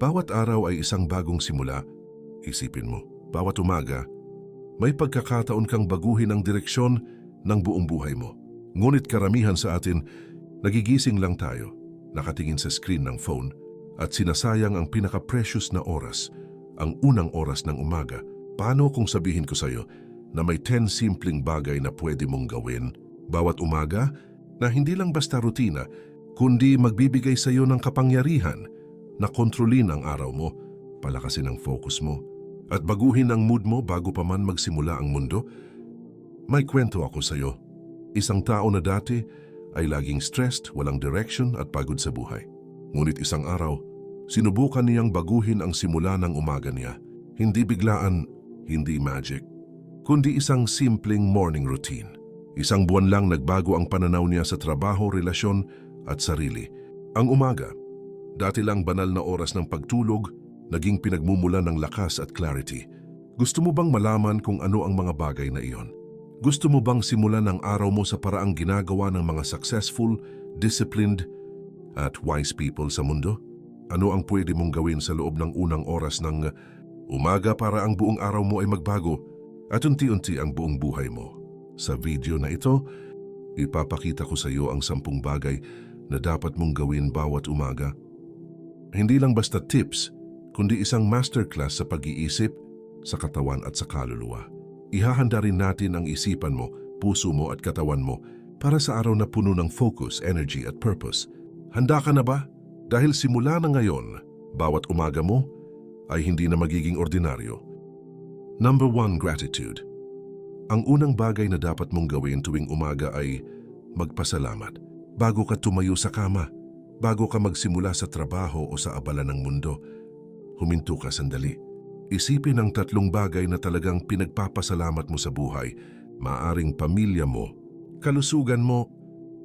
Bawat araw ay isang bagong simula. Isipin mo, bawat umaga, may pagkakataon kang baguhin ang direksyon ng buong buhay mo. Ngunit karamihan sa atin, nagigising lang tayo, nakatingin sa screen ng phone, at sinasayang ang pinaka-precious na oras, ang unang oras ng umaga. Paano kung sabihin ko sa'yo na may 10 simpleng bagay na pwede mong gawin bawat umaga na hindi lang basta rutina, kundi magbibigay sa iyo ng kapangyarihan na kontrolin ang araw mo, palakasin ang focus mo, at baguhin ang mood mo bago pa man magsimula ang mundo? May kwento ako sa iyo. Isang tao na dati ay laging stressed, walang direction at pagod sa buhay. Ngunit isang araw, sinubukan niyang baguhin ang simula ng umaga niya. Hindi biglaan, hindi magic, kundi isang simpleng morning routine. Isang buwan lang nagbago ang pananaw niya sa trabaho, relasyon at sarili. Ang umaga, dati lang banal na oras ng pagtulog, naging pinagmumula ng lakas at clarity. Gusto mo bang malaman kung ano ang mga bagay na iyon? Gusto mo bang simulan ang araw mo sa paraang ginagawa ng mga successful, disciplined, at wise people sa mundo? Ano ang pwede mong gawin sa loob ng unang oras ng umaga para ang buong araw mo ay magbago at unti-unti ang buong buhay mo? Sa video na ito, ipapakita ko sa iyo ang sampung bagay na dapat mong gawin bawat umaga. Hindi lang basta tips, kundi isang masterclass sa pag-iisip, sa katawan at sa kaluluwa. Ihahanda rin natin ang isipan mo, puso mo at katawan mo para sa araw na puno ng focus, energy at purpose. Handa ka na ba? Dahil simula na ngayon, bawat umaga mo ay hindi na magiging ordinaryo. Number one, gratitude. Ang unang bagay na dapat mong gawin tuwing umaga ay magpasalamat. Bago ka tumayo sa kama, bago ka magsimula sa trabaho o sa abala ng mundo, huminto ka sandali. Isipin ang tatlong bagay na talagang pinagpapasalamat mo sa buhay, maaring pamilya mo, kalusugan mo,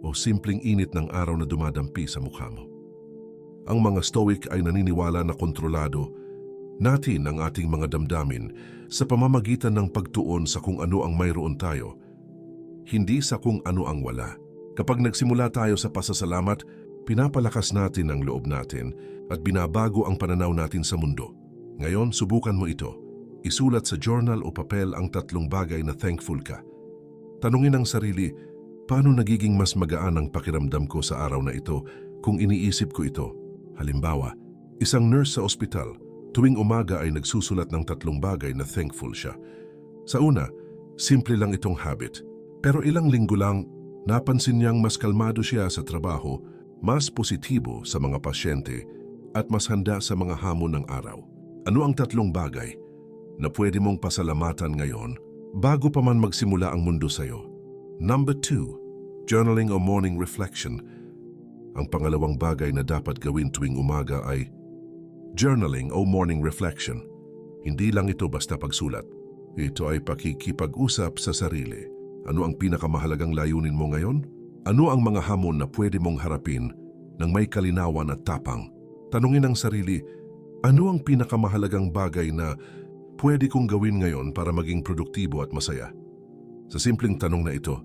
o simpleng init ng araw na dumadampi sa mukha mo. Ang mga stoic ay naniniwala na kontrolado natin ang ating mga damdamin sa pamamagitan ng pagtuon sa kung ano ang mayroon tayo, hindi sa kung ano ang wala. Kapag nagsimula tayo sa pasasalamat, pinapalakas natin ang loob natin at binabago ang pananaw natin sa mundo. Ngayon, subukan mo ito. Isulat sa journal o papel ang tatlong bagay na thankful ka. Tanungin ang sarili, paano nagiging mas magaan ang pakiramdam ko sa araw na ito kung iniisip ko ito? Halimbawa, isang nurse sa ospital, tuwing umaga ay nagsusulat ng tatlong bagay na thankful siya. Sa una, simple lang itong habit. Pero ilang linggo lang, napansin niyang mas kalmado siya sa trabaho, mas positibo sa mga pasyente, at mas handa sa mga hamon ng araw. Ano ang tatlong bagay na pwede mong pasalamatan ngayon bago pa man magsimula ang mundo sa'yo? Number two, journaling o morning reflection. Ang pangalawang bagay na dapat gawin tuwing umaga ay journaling o morning reflection. Hindi lang ito basta pagsulat. Ito ay pakikipag-usap sa sarili. Ano ang pinakamahalagang layunin mo ngayon? Ano ang mga hamon na pwede mong harapin ng may kalinawan at tapang? Tanungin ang sarili, ano ang pinakamahalagang bagay na pwede kong gawin ngayon para maging produktibo at masaya? Sa simpleng tanong na ito,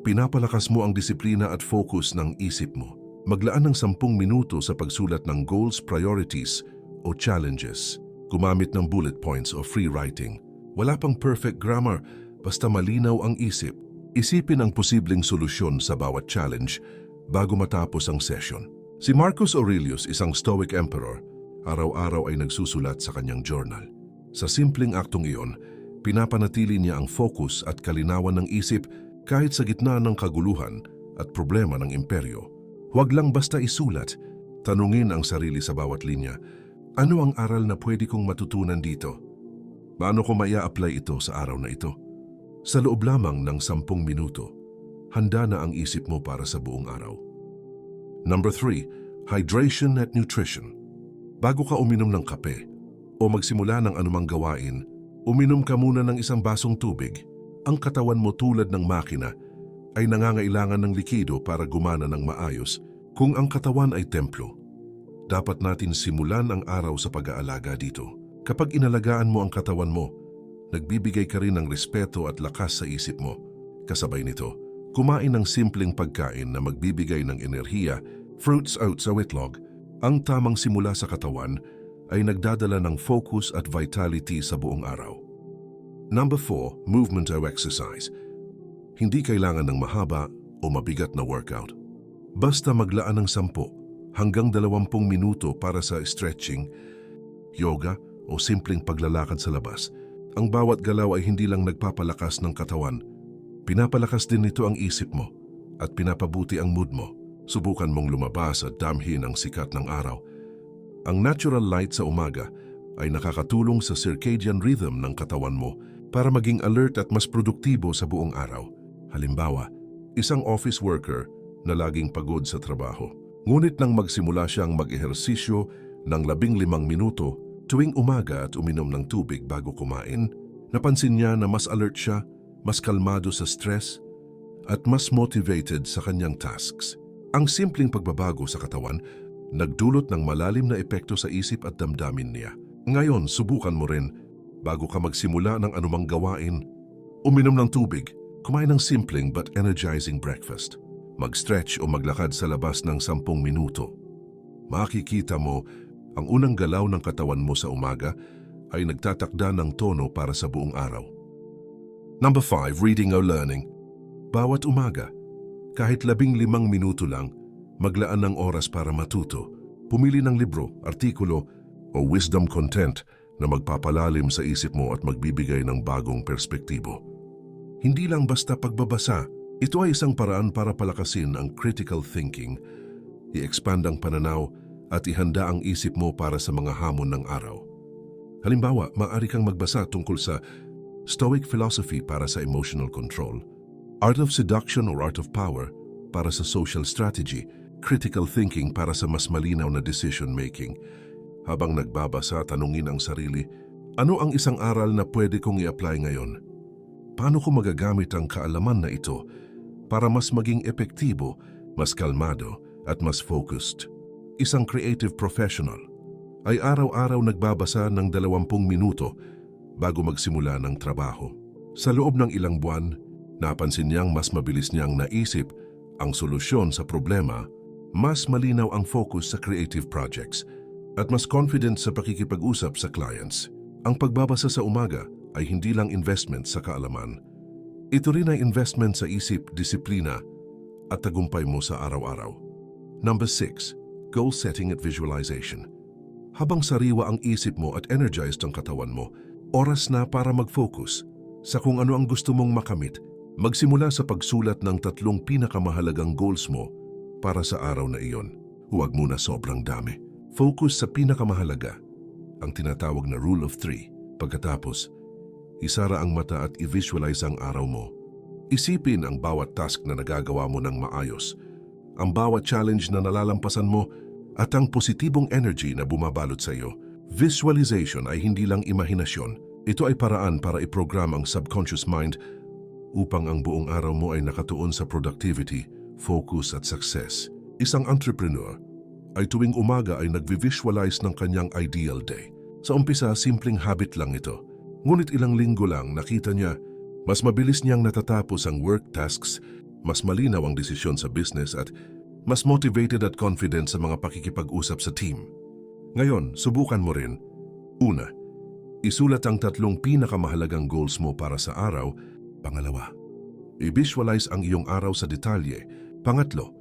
pinapalakas mo ang disiplina at focus ng isip mo. Maglaan ng sampung minuto sa pagsulat ng goals, priorities o challenges. Gumamit ng bullet points o free writing. Wala pang perfect grammar, basta malinaw ang isip. Isipin ang posibleng solusyon sa bawat challenge bago matapos ang session. Si Marcus Aurelius, isang Stoic emperor, araw-araw ay nagsusulat sa kanyang journal. Sa simpleng aktong iyon, pinapanatili niya ang focus at kalinawan ng isip kahit sa gitna ng kaguluhan at problema ng imperyo. Huwag lang basta isulat, tanungin ang sarili sa bawat linya. Ano ang aral na pwede kong matutunan dito? Paano ko maia apply ito sa araw na ito? Sa loob lamang ng sampung minuto, handa na ang isip mo para sa buong araw. Number 3, hydration at nutrition. Bago ka uminom ng kape o magsimula ng anumang gawain, uminom ka muna ng isang basong tubig. Ang katawan mo tulad ng makina ay nangangailangan ng likido para gumana ng maayos. Kung ang katawan ay templo, dapat natin simulan ang araw sa pag-aalaga dito. Kapag inalagaan mo ang katawan mo, nagbibigay ka rin ng respeto at lakas sa isip mo. Kasabay nito, kumain ng simpleng pagkain na magbibigay ng enerhiya, fruits out sa wetlog, ang tamang simula sa katawan ay nagdadala ng focus at vitality sa buong araw. Number 4, movement or exercise. Hindi kailangan ng mahaba o mabigat na workout. Basta maglaan ng 10 hanggang 20 minuto para sa stretching, yoga o simpleng paglalakad sa labas. Ang bawat galaw ay hindi lang nagpapalakas ng katawan, pinapalakas din nito ang isip mo at pinapabuti ang mood mo. Subukan mong lumabas at damhin ang sikat ng araw. Ang natural light sa umaga ay nakakatulong sa circadian rhythm ng katawan mo para maging alert at mas produktibo sa buong araw. Halimbawa, isang office worker na laging pagod sa trabaho. Ngunit nang magsimula siyang mag-ehersisyo ng labing limang minuto tuwing umaga at uminom ng tubig bago kumain, napansin niya na mas alert siya, mas kalmado sa stress, at mas motivated sa kanyang tasks. Ang simpleng pagbabago sa katawan nagdulot ng malalim na epekto sa isip at damdamin niya. Ngayon, subukan mo rin bago ka magsimula ng anumang gawain. Uminom ng tubig, kumain ng simpleng but energizing breakfast. Mag-stretch o maglakad sa labas ng 10 minuto. Makikita mo ang unang galaw ng katawan mo sa umaga ay nagtatakda ng tono para sa buong araw. Number 5, reading or learning. Bawat umaga, kahit labing limang minuto lang, maglaan ng oras para matuto. Pumili ng libro, artikulo o wisdom content na magpapalalim sa isip mo at magbibigay ng bagong perspektibo. Hindi lang basta pagbabasa, ito ay isang paraan para palakasin ang critical thinking, i-expand ang pananaw at ihanda ang isip mo para sa mga hamon ng araw. Halimbawa, maaari kang magbasa tungkol sa Stoic philosophy para sa emotional control, Art of Seduction or Art of Power para sa social strategy, Critical Thinking para sa mas malinaw na decision making. Habang nagbabasa, tanungin ang sarili, ano ang isang aral na pwede kong i-apply ngayon? Paano ko magagamit ang kaalaman na ito para mas maging epektibo, mas kalmado at mas focused? Isang creative professional ay araw-araw nagbabasa ng 20 minuto bago magsimula ng trabaho. Sa loob ng ilang buwan, Napansin niyang mas mabilis niyang naisip ang solusyon sa problema, mas malinaw ang focus sa creative projects, at mas confident sa pakikipag-usap sa clients. Ang pagbabasa sa umaga ay hindi lang investment sa kaalaman. Ito rin ay investment sa isip, disiplina, at tagumpay mo sa araw-araw. Number 6. Goal setting at visualization. Habang sariwa ang isip mo at energized ang katawan mo, oras na para mag-focus sa kung ano ang gusto mong makamit Magsimula sa pagsulat ng tatlong pinakamahalagang goals mo para sa araw na iyon. Huwag muna sobrang dami. Focus sa pinakamahalaga, ang tinatawag na Rule of Three. Pagkatapos, isara ang mata at i-visualize ang araw mo. Isipin ang bawat task na nagagawa mo ng maayos, ang bawat challenge na nalalampasan mo at ang positibong energy na bumabalot sa iyo. Visualization ay hindi lang imahinasyon. Ito ay paraan para i-program ang subconscious mind upang ang buong araw mo ay nakatuon sa productivity, focus at success. Isang entrepreneur ay tuwing umaga ay nagvi-visualize ng kanyang ideal day. Sa umpisa, simpleng habit lang ito. Ngunit ilang linggo lang nakita niya, mas mabilis niyang natatapos ang work tasks, mas malinaw ang desisyon sa business at mas motivated at confident sa mga pakikipag-usap sa team. Ngayon, subukan mo rin. Una, isulat ang tatlong pinakamahalagang goals mo para sa araw Pangalawa, i-visualize ang iyong araw sa detalye. Pangatlo,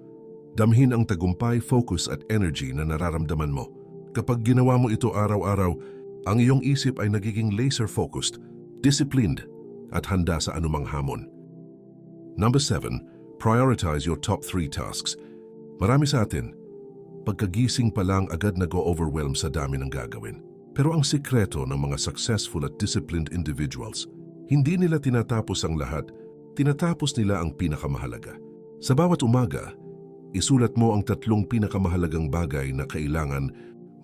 damhin ang tagumpay, focus at energy na nararamdaman mo. Kapag ginawa mo ito araw-araw, ang iyong isip ay nagiging laser-focused, disciplined, at handa sa anumang hamon. Number 7. Prioritize your top 3 tasks. Marami sa atin, pagkagising pa lang agad nag-overwhelm sa dami ng gagawin. Pero ang sikreto ng mga successful at disciplined individuals – hindi nila tinatapos ang lahat, tinatapos nila ang pinakamahalaga. Sa bawat umaga, isulat mo ang tatlong pinakamahalagang bagay na kailangan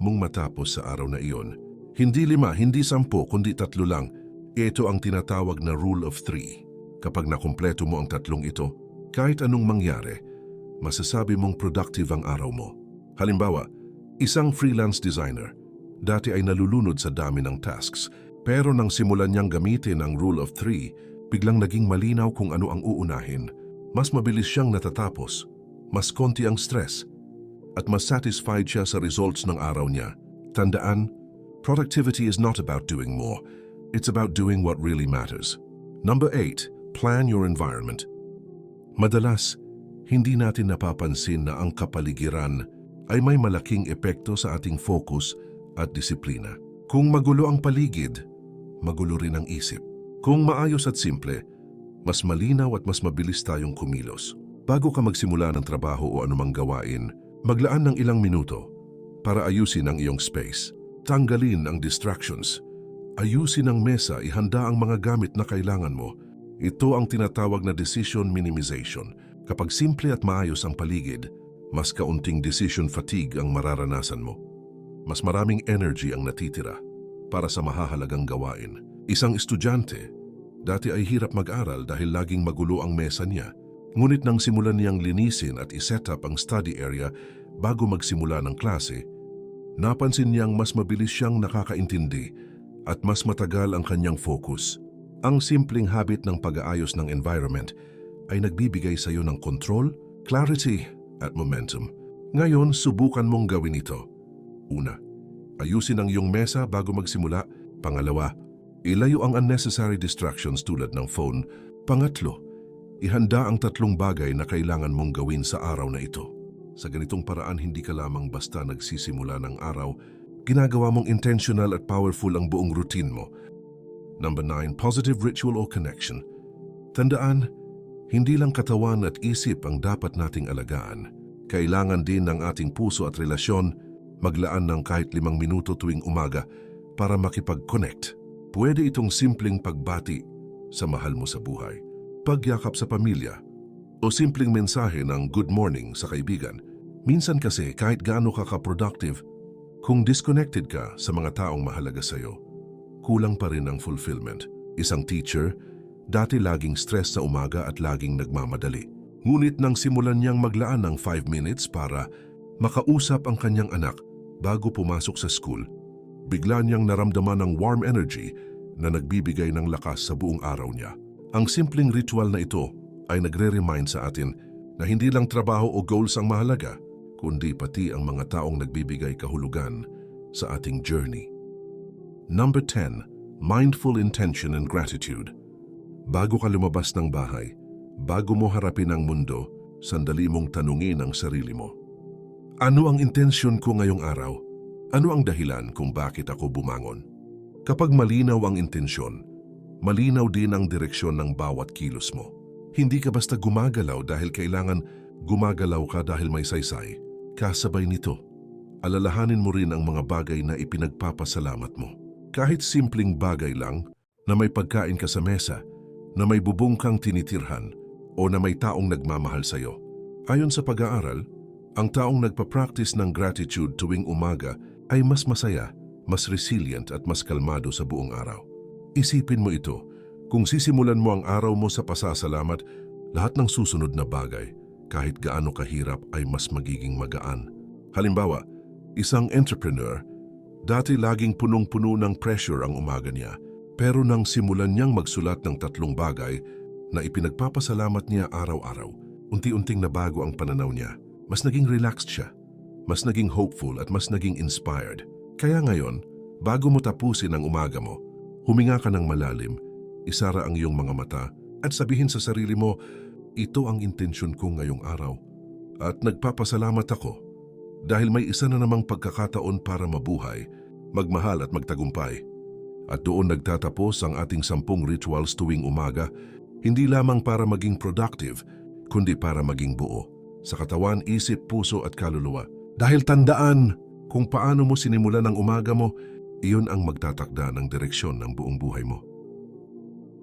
mong matapos sa araw na iyon. Hindi lima, hindi sampo, kundi tatlo lang. Ito ang tinatawag na rule of three. Kapag nakumpleto mo ang tatlong ito, kahit anong mangyari, masasabi mong productive ang araw mo. Halimbawa, isang freelance designer, dati ay nalulunod sa dami ng tasks, pero nang simulan niyang gamitin ang Rule of Three, biglang naging malinaw kung ano ang uunahin. Mas mabilis siyang natatapos, mas konti ang stress, at mas satisfied siya sa results ng araw niya. Tandaan, Productivity is not about doing more. It's about doing what really matters. Number 8. Plan your environment. Madalas, hindi natin napapansin na ang kapaligiran ay may malaking epekto sa ating focus at disiplina. Kung magulo ang paligid, magulo rin ang isip. Kung maayos at simple, mas malinaw at mas mabilis tayong kumilos. Bago ka magsimula ng trabaho o anumang gawain, maglaan ng ilang minuto para ayusin ang iyong space. Tanggalin ang distractions. Ayusin ang mesa, ihanda ang mga gamit na kailangan mo. Ito ang tinatawag na decision minimization. Kapag simple at maayos ang paligid, mas kaunting decision fatigue ang mararanasan mo. Mas maraming energy ang natitira para sa mahahalagang gawain. Isang estudyante, dati ay hirap mag-aral dahil laging magulo ang mesa niya. Ngunit nang simulan niyang linisin at iset up ang study area bago magsimula ng klase, napansin niyang mas mabilis siyang nakakaintindi at mas matagal ang kanyang focus. Ang simpleng habit ng pag-aayos ng environment ay nagbibigay sa iyo ng control, clarity at momentum. Ngayon, subukan mong gawin ito. Una, ayusin ang iyong mesa bago magsimula. Pangalawa, ilayo ang unnecessary distractions tulad ng phone. Pangatlo, ihanda ang tatlong bagay na kailangan mong gawin sa araw na ito. Sa ganitong paraan, hindi ka lamang basta nagsisimula ng araw, ginagawa mong intentional at powerful ang buong routine mo. Number 9, positive ritual or connection. Tandaan, hindi lang katawan at isip ang dapat nating alagaan. Kailangan din ng ating puso at relasyon maglaan ng kahit limang minuto tuwing umaga para makipag-connect. Pwede itong simpleng pagbati sa mahal mo sa buhay, pagyakap sa pamilya, o simpleng mensahe ng good morning sa kaibigan. Minsan kasi kahit gaano ka ka-productive, kung disconnected ka sa mga taong mahalaga sa iyo, kulang pa rin ang fulfillment. Isang teacher, dati laging stress sa umaga at laging nagmamadali. Ngunit nang simulan niyang maglaan ng 5 minutes para makausap ang kanyang anak bago pumasok sa school, bigla niyang naramdaman ng warm energy na nagbibigay ng lakas sa buong araw niya. Ang simpleng ritual na ito ay nagre-remind sa atin na hindi lang trabaho o goals ang mahalaga, kundi pati ang mga taong nagbibigay kahulugan sa ating journey. Number 10. Mindful intention and gratitude. Bago ka lumabas ng bahay, bago mo harapin ang mundo, sandali mong tanungin ang sarili mo. Ano ang intensyon ko ngayong araw? Ano ang dahilan kung bakit ako bumangon? Kapag malinaw ang intensyon, malinaw din ang direksyon ng bawat kilos mo. Hindi ka basta gumagalaw dahil kailangan gumagalaw ka dahil may saysay. Kasabay nito, alalahanin mo rin ang mga bagay na ipinagpapasalamat mo. Kahit simpleng bagay lang na may pagkain ka sa mesa, na may bubong kang tinitirhan, o na may taong nagmamahal sa iyo. Ayon sa pag-aaral, ang taong nagpa-practice ng gratitude tuwing umaga ay mas masaya, mas resilient at mas kalmado sa buong araw. Isipin mo ito, kung sisimulan mo ang araw mo sa pasasalamat, lahat ng susunod na bagay, kahit gaano kahirap ay mas magiging magaan. Halimbawa, isang entrepreneur, dati laging punong-puno ng pressure ang umaga niya, pero nang simulan niyang magsulat ng tatlong bagay na ipinagpapasalamat niya araw-araw, unti-unting nabago ang pananaw niya. Mas naging relaxed siya, mas naging hopeful at mas naging inspired. Kaya ngayon, bago mo tapusin ang umaga mo, huminga ka ng malalim, isara ang iyong mga mata at sabihin sa sarili mo, ito ang intensyon ko ngayong araw. At nagpapasalamat ako dahil may isa na namang pagkakataon para mabuhay, magmahal at magtagumpay. At doon nagtatapos ang ating sampung rituals tuwing umaga, hindi lamang para maging productive, kundi para maging buo sa katawan, isip, puso at kaluluwa. Dahil tandaan kung paano mo sinimulan ang umaga mo, iyon ang magtatakda ng direksyon ng buong buhay mo.